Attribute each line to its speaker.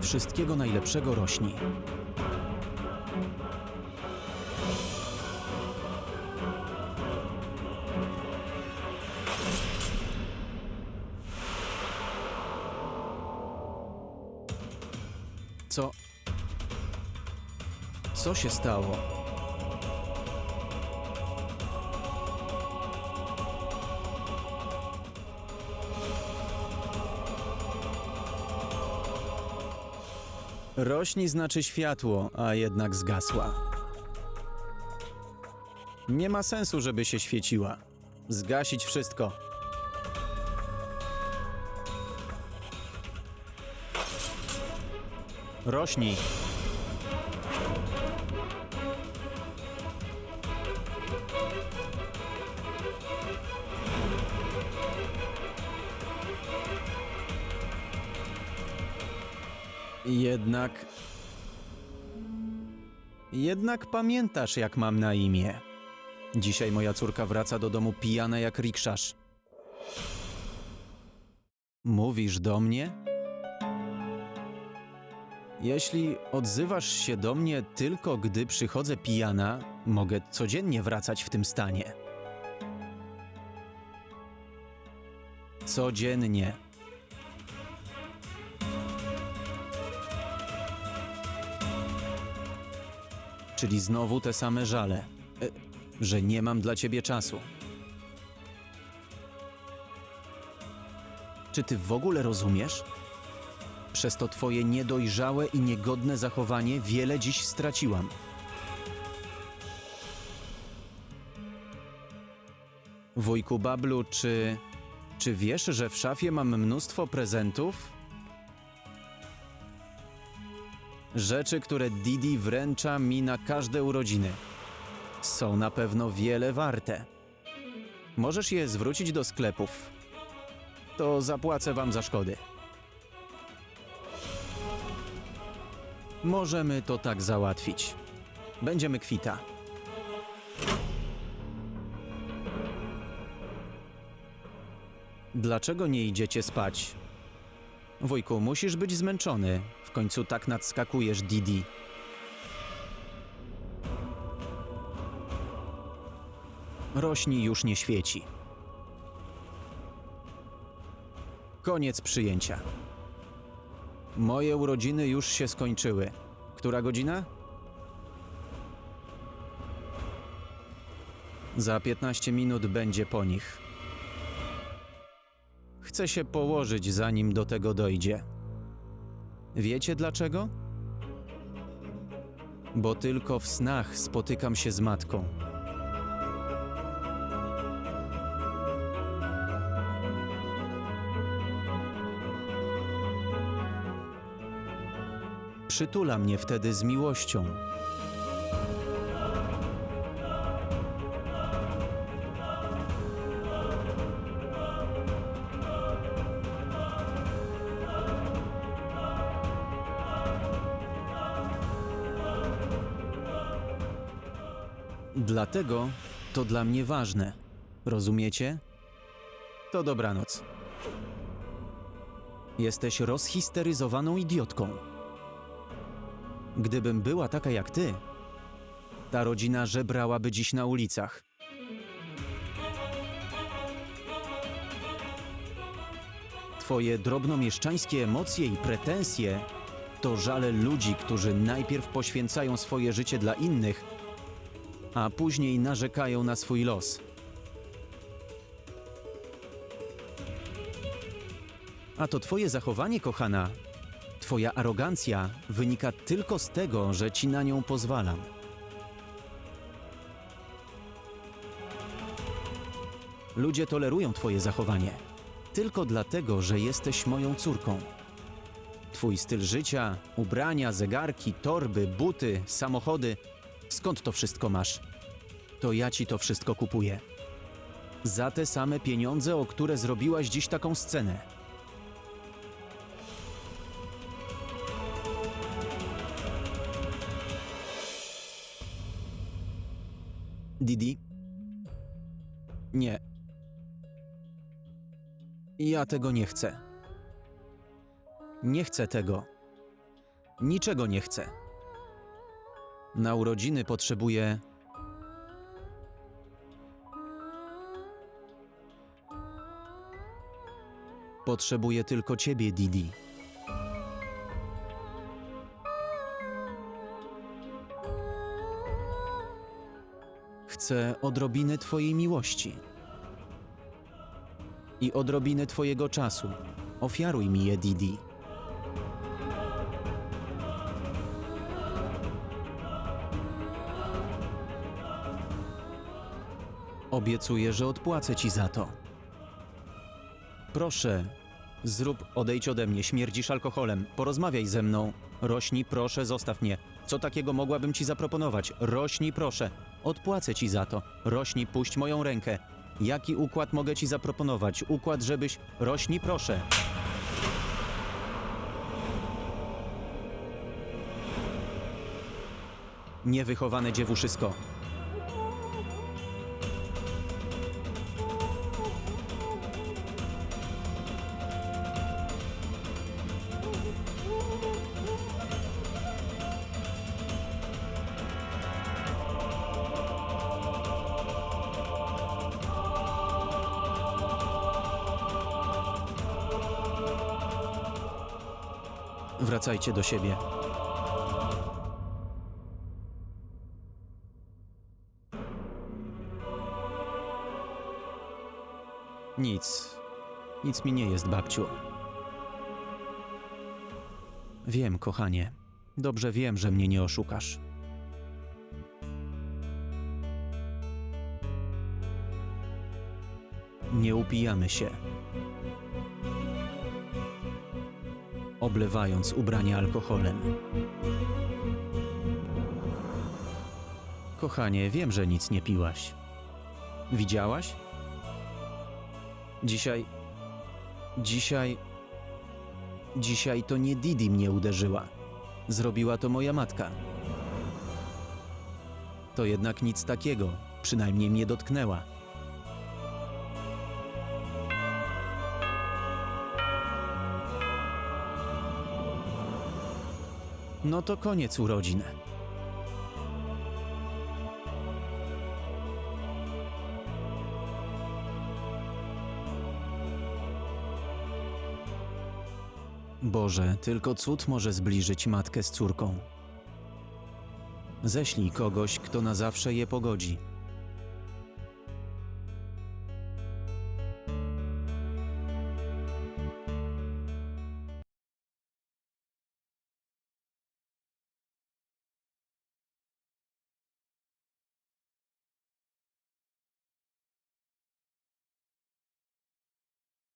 Speaker 1: Wszystkiego najlepszego rośni. Co? Co się stało? Rośni znaczy światło, a jednak zgasła. Nie ma sensu, żeby się świeciła. Zgasić wszystko. Rośnij. Jednak. Jednak pamiętasz, jak mam na imię. Dzisiaj moja córka wraca do domu pijana jak rikszasz. Mówisz do mnie? Jeśli odzywasz się do mnie tylko gdy przychodzę pijana, mogę codziennie wracać w tym stanie. Codziennie. Czyli znowu te same żale, e, że nie mam dla ciebie czasu. Czy ty w ogóle rozumiesz? Przez to twoje niedojrzałe i niegodne zachowanie wiele dziś straciłam. Wujku Bablu, czy. Czy wiesz, że w szafie mam mnóstwo prezentów? Rzeczy, które Didi wręcza mi na każde urodziny. Są na pewno wiele warte. Możesz je zwrócić do sklepów. To zapłacę wam za szkody. Możemy to tak załatwić. Będziemy kwita. Dlaczego nie idziecie spać? Wujku, musisz być zmęczony. W końcu tak nadskakujesz, Didi. Rośni już nie świeci. Koniec przyjęcia. Moje urodziny już się skończyły. Która godzina? Za 15 minut będzie po nich. Chcę się położyć, zanim do tego dojdzie. Wiecie dlaczego? Bo tylko w snach spotykam się z matką. Przytula mnie wtedy z miłością. Dlatego to dla mnie ważne. Rozumiecie? To dobranoc. Jesteś rozhisteryzowaną idiotką. Gdybym była taka jak ty, ta rodzina żebrałaby dziś na ulicach. Twoje drobnomieszczańskie emocje i pretensje to żale ludzi, którzy najpierw poświęcają swoje życie dla innych, a później narzekają na swój los. A to twoje zachowanie, kochana, twoja arogancja wynika tylko z tego, że ci na nią pozwalam. Ludzie tolerują twoje zachowanie tylko dlatego, że jesteś moją córką. Twój styl życia, ubrania, zegarki, torby, buty, samochody skąd to wszystko masz? To ja ci to wszystko kupuję. Za te same pieniądze, o które zrobiłaś dziś taką scenę. Didi? Nie. Ja tego nie chcę. Nie chcę tego. niczego nie chcę. Na urodziny potrzebuję. Potrzebuję tylko ciebie, Didi. Chcę odrobiny Twojej miłości i odrobiny Twojego czasu. Ofiaruj mi je, Didi. Obiecuję, że odpłacę ci za to. Proszę, zrób, odejdź ode mnie, śmierdzisz alkoholem, porozmawiaj ze mną. Rośnij, proszę, zostaw mnie. Co takiego mogłabym ci zaproponować? Rośnij, proszę. Odpłacę ci za to. Rośnij, puść moją rękę. Jaki układ mogę ci zaproponować? Układ, żebyś... Rośnij, proszę. Niewychowane dziewuszysko. Wracajcie do siebie. Nic. Nic mi nie jest, babciu. Wiem, kochanie. Dobrze wiem, że mnie nie oszukasz. Nie upijamy się. Oblewając ubrania alkoholem. Kochanie, wiem, że nic nie piłaś. Widziałaś? Dzisiaj. Dzisiaj. Dzisiaj to nie Didi mnie uderzyła. Zrobiła to moja matka. To jednak nic takiego, przynajmniej mnie dotknęła. No to koniec urodzin. Boże, tylko cud może zbliżyć matkę z córką. Ześlij kogoś, kto na zawsze je pogodzi.